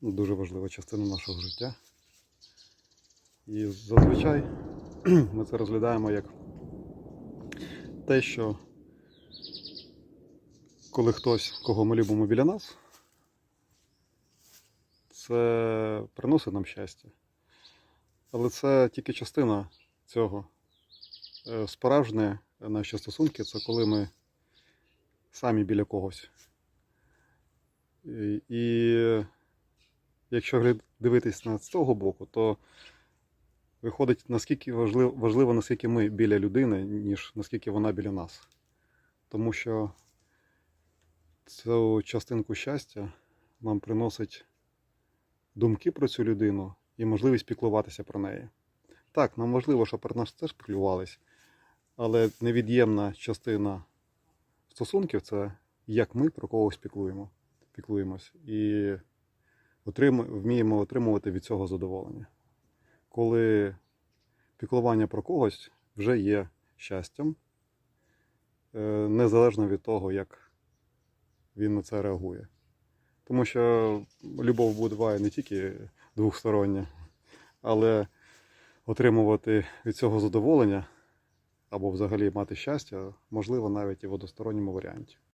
дуже важлива частина нашого життя. І зазвичай ми це розглядаємо як те, що коли хтось, кого ми любимо біля нас, це приносить нам щастя. Але це тільки частина цього. Е, Справжнє наші стосунки це коли ми самі біля когось. І якщо дивитись на цього боку, то виходить, наскільки важливо, важливо, наскільки ми біля людини, ніж наскільки вона біля нас. Тому що цю частинку щастя нам приносить думки про цю людину і можливість піклуватися про неї. Так, нам важливо, щоб про нас теж піклувались, але невід'ємна частина стосунків це як ми про когось піклуємо, піклуємось і вміємо отримувати від цього задоволення. Коли піклування про когось вже є щастям, е, незалежно від того, як він на це реагує. Тому що любов буває не тільки двохстороння, але отримувати від цього задоволення або взагалі мати щастя можливо навіть і в односторонньому варіанті.